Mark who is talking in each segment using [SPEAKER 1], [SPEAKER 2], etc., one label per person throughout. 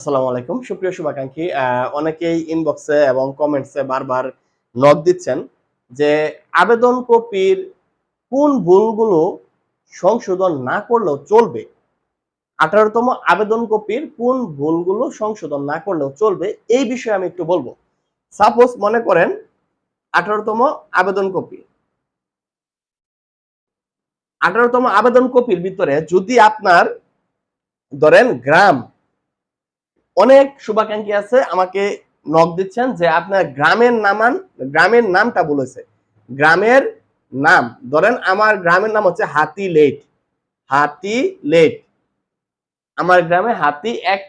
[SPEAKER 1] আসসালামু আলাইকুম। সুপ্রিয় শুভাকাঙ্ক্ষী অনেকেই ইনবক্সে এবং কমেন্টসে বারবার নক দিচ্ছেন যে আবেদন কপির কোন ভুলগুলো সংশোধন না করলেও চলবে? আঠারোতম আবেদন কপির কোন ভুলগুলো সংশোধন না করলেও চলবে? এই বিষয়ে আমি একটু বলব। সাপোজ মনে করেন আঠারোতম আবেদন কপি। আঠারোতম আবেদন কপির ভিতরে যদি আপনার ধরেন গ্রাম অনেক শুভাকাঙ্ক্ষী আছে, আমাকে নক দিচ্ছেন যে আপনার গ্রামের নামান, গ্রামের নামটা বলেছে গ্রামের নাম, ধরেন আমার গ্রামের নাম হচ্ছে হাতি লেট হাতি লেট আমার গ্রামে হাতি এক,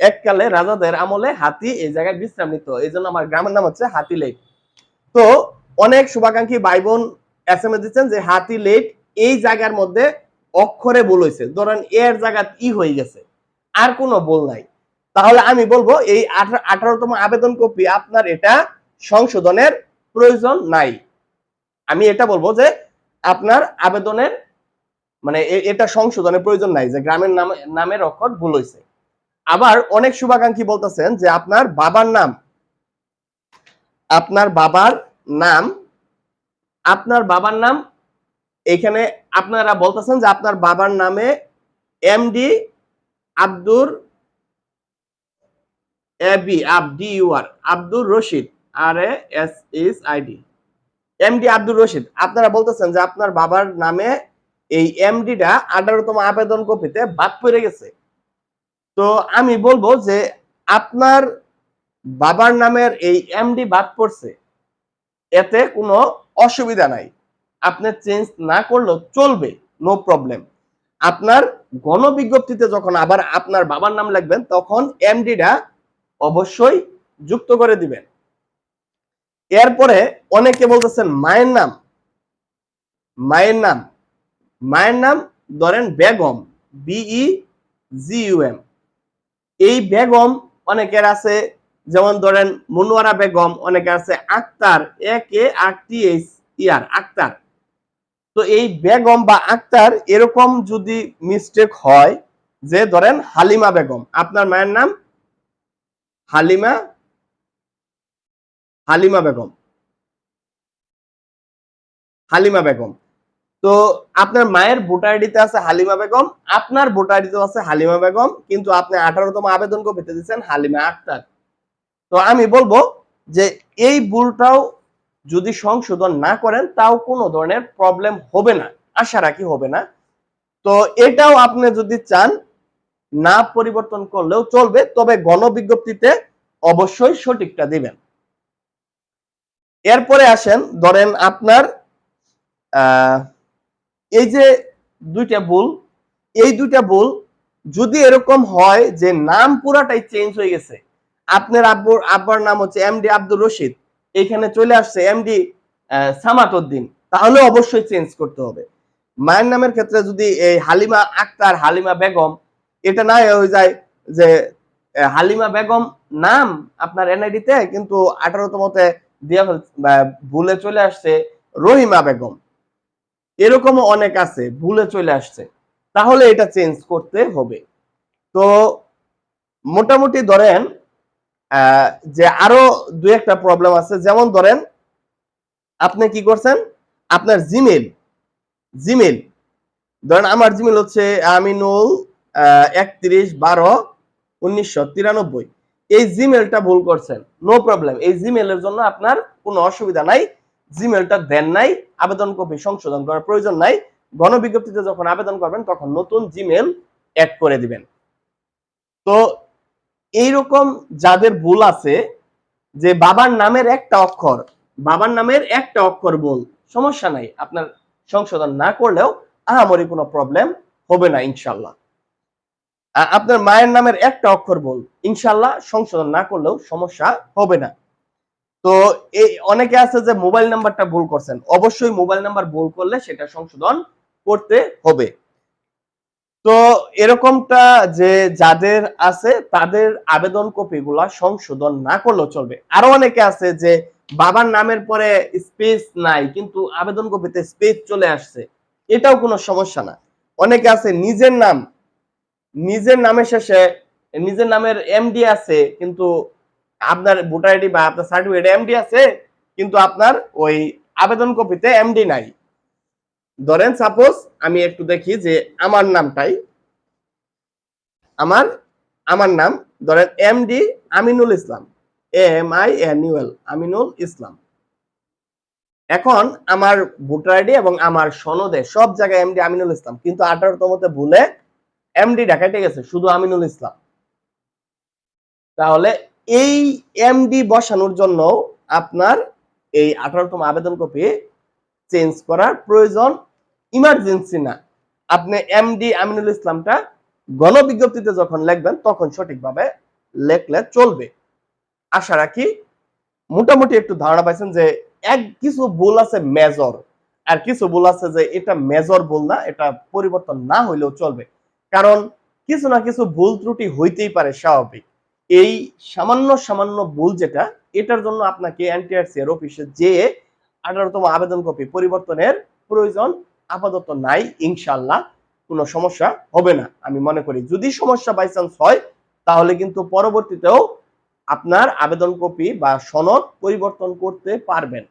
[SPEAKER 1] এককালে রাজাদের আমলে হাতি এই জায়গায় বিশ্রাম নিত, এই জন্য আমার গ্রামের নাম হচ্ছে হাতি লেট তো অনেক শুভাকাঙ্ক্ষী ভাই বোন এস এম এ দিচ্ছেন যে হাতি লেট এই জায়গার মধ্যে অক্ষরে হয়েছে, ধরেন এর জায়গা ই হয়ে গেছে, আর কোনো বল নাই। তাহলে আমি বলব এই আঠারোতম আবেদন কপি আপনার এটা সংশোধনের প্রয়োজন নাই। আমি এটা বলব যে আপনার আবেদনের মানে এটা সংশোধনের প্রয়োজন নাই যে গ্রামের নাম, নামের অক্ষর ভুল হয়েছে আবার অনেক শুভাকাঙ্ক্ষী বলতেছেন যে আপনার বাবার নাম, আপনার বাবার নাম, আপনার বাবার নাম, এখানে আপনারা বলতেছেন যে আপনার বাবার নামে MD Abdur AB আবডি UR Abdur Rashid R A S is ID MD Abdur Rashid আপনারা বলতেছেন যে আপনার বাবার নামে এই এমডিটা আঠারোতম আবেদন কপিতে বাদ পড়ে গেছে। তো আমি বলব যে আপনার বাবার নামের এই এমডি বাদ পড়ছে, এতে কোনো অসুবিধা নাই। আপনি চেঞ্জ না করলেও চলবে নো প্রবলেম আপনার গণবিজ্ঞপ্তিতে যখন আবার আপনার বাবার নাম লিখবেন, তখন এমডিটা অবশ্যই যুক্ত করে দিবেন। এরপরে অনেকে বলতেছেন, মায়ের নাম। মায়ের নাম। মায়ের নাম ধরেন বেগম বিই জিইউএম এই বেগম অনেকের আছে, যেমন ধরেন মনোয়ারা বেগম অনেকের আছে, আক্তার এ কে আর টি ইয়ার আক্তার। তো এই বেগম বা আক্তার এরকম যদি মিস্টেক হয়, যে ধরেন হালিমা বেগম, আপনার মায়ের নাম হালিমা হালিমা বেগম। হালিমা বেগম। তো আপনার মায়ের ভোটার আইডিতে আছে হালিমা বেগম, আপনার ভোটার আইডিতে আছে হালিমা বেগম, কিন্তু আপনি আঠারোতম আবেদন কপিতে দিচ্ছেন হালিমা আক্তার। তো আমি বলব যে এই ভুলটাও যদি সংশোধন না করেন, তাও কোনো ধরনের প্রবলেম হবে না, আশা রাখি হবে না। তো এটাও আপনি যদি চান না পরিবর্তন করলেও চলবে, তবে গণবিজ্ঞপ্তিতে অবশ্যই সঠিকটা দিবেন। এরপরে আসেন, ধরেন আপনার এই যে দুইটা ভুল, এই দুইটা ভুল যদি এরকম হয় যে নাম পুরাটাই চেঞ্জ হয়ে গেছে, আপনার আব্বুর আব্বার নাম হচ্ছে এমডি আব্দুর রশিদ, এখানে চলে আসছে এমডি সামাত উদ্দিন তাহলে অবশ্যই চেঞ্জ করতে হবে। মায়ের নামের ক্ষেত্রে যদি এই হালিমা আক্তার, হালিমা বেগম এটা না হয়ে যায় যে হালিমা বেগম নাম আপনার এনআইডি তে কিন্তু আঠারোতমতে দিয়া ভুলে চলে আসছে রহিমা বেগম। এরকমও অনেক আছে, ভুলে চলে আসছে। তাহলে এটা চেঞ্জ করতে হবে। তো মোটামুটি ধরেন যে আরও দু একটা প্রবলেম আছে। যেমন ধরেন, আপনি কি করছেন? আপনার জিমেল জিমেল ধরেন আমার জিমেল হচ্ছে আমিনুল একত্রিশ বারো উনিশশো তিরানব্বই। এই জিমেলটা ভুল করছেন। নো প্রবলেম এই জিমেলের জন্য আপনার কোনো অসুবিধা নাই। জিমেলটা দেন নাই। আবেদন কপি সংশোধন করার প্রয়োজন নাই। গণবিজ্ঞপ্তিতে যখন আবেদন করবেন, তখন নতুন জিমেল অ্যাড করে দিবেন। তো এইরকম যাদের ভুল আছে, যে বাবার নামের একটা অক্ষর, বাবার নামের একটা অক্ষর ভুল, সমস্যা নাই। আপনার সংশোধন না করলেও আহামরি কোনো প্রবলেম হবে না ইনশাল্লাহ আপনার মায়ের নামের একটা অক্ষর ভুল ইনশাল্লাহ সংশোধন না করলেও সমস্যা হবে না। তো এই অনেকে আছে যে মোবাইল নাম্বারটা ভুল করছেন। অবশ্যই মোবাইল নাম্বার ভুল করলে সেটা সংশোধন করতে হবে। তো এরকমটা যে যাদের আছে তাদের আবেদন কপিগুলা সংশোধন না করলেও চলবে। আরও অনেকে আছে যে বাবার নামের পরে স্পেস নাই, কিন্তু আবেদন কপিতে স্পেস চলে আসছে। এটাও কোনো সমস্যা না। অনেকে আছে নিজের নাম নিজের নামের শেষে, নিজের নামের এমডি আছে, কিন্তু আপনার ভোটার আইডি বা আপনার সার্টিফিকেট এমডি আছে, কিন্তু আপনার ওই আবেদন কপিতে এমডি নাই। ধরেন সাপোজ আমি একটু দেখি যে আমার নামটাই, আমার আমার নাম, ধরেন MD Aminul Islam M I N UL Aminul Islam. এখন আমার ভোটার আইডি এবং আমার সনদে সব জায়গায় এমডি আমিনুল ইসলাম, কিন্তু আঠারোতমতে ভুলে এমডি ঢাকাইতে গেছে, শুধু আমিনুল ইসলাম। তাহলে এই এমডি বসানোর জন্য আপনার এই আঠারোতম আবেদন কপি চেঞ্জ করার প্রয়োজন ইমার্জেন্সি না। আপনি এমডি আমিনুল ইসলামটা গণবিজ্ঞপ্তিতে যখন লিখবেন, তখন সঠিকভাবে লেখলে চলবে। আশা রাখি মোটামুটি একটু ধারণা পাইছেন যে এক কিছু ভুল আছে মেজর আর কিছু ভুল আছে যে এটা মেজর ভুল না, এটা পরিবর্তন না হইলেও চলবে। কারণ কিছু না কিছু ভুল ত্রুটি হইতেই পারে, স্বাভাবিক। এই সামান্য সামান্য ভুল যেটা, এটার জন্য আপনাকে এনটিআরসি এর অফিসে যেয়ে আঠারোতম আবেদন কপি পরিবর্তনের প্রয়োজন আপাতত নাই ইনশাল্লাহ কোনো সমস্যা হবে না। আমি মনে করি যদি সমস্যা বাই চান্স হয়, তাহলে কিন্তু পরবর্তীতেও আপনার আবেদন কপি বা সনদ পরিবর্তন করতে পারবেন।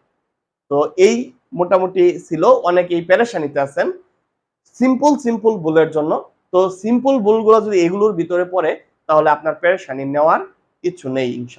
[SPEAKER 1] তো এই মোটামুটি ছিল, অনেকেই পেরেশানিতে আছেন। সিম্পল সিম্পল ভুলের জন্য তো সিম্পল ভুলগুলো যদি এগুলোর ভিতরে পড়ে তাহলে আপনার পেরেশানি নেওয়ার কিছু নেই ইনশাল্লাহ।